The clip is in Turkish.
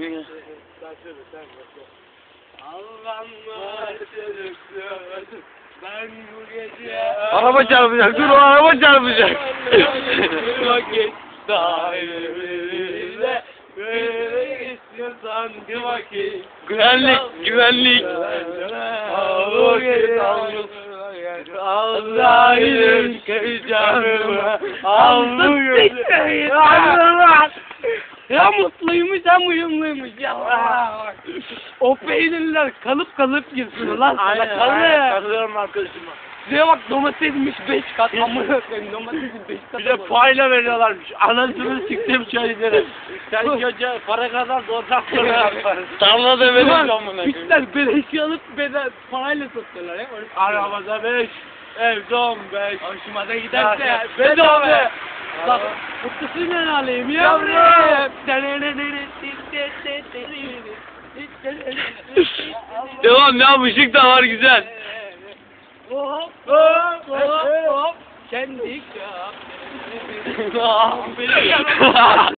Gece... Araba çarpacak. Dur o araba çarpacak. Vakit dahilimizde böyle istiyorsan bir vakit güvenlik, güvenlik. Al vakit al Azrail'in canımı al bu gece Ya mutluymuş hem uyumluymuş ya. O peynirler kalıp kalıp girsin ulan sana kalıp. Kalıyorum arkadaşıma. Şuraya bak domatesmiş 5 kat amına koyayım domatesin 5 kat. Bir de payla veriyorlarmış. Anasını siktim şeyleri. Sen önce para kazan da ondan sonra yaparız. Tarlada verir amına koyayım. Pisler beleşi alıp bedel parayla satıyorlar ya. Öyle Arabada 5, evde 15. Hoşuma da giderse Ya, bedava. Bak mutlusun ben alayım yavrum. Devam ya ışık da var güzel. Hop hop hop hop. Kendi kap. Benim yanımda.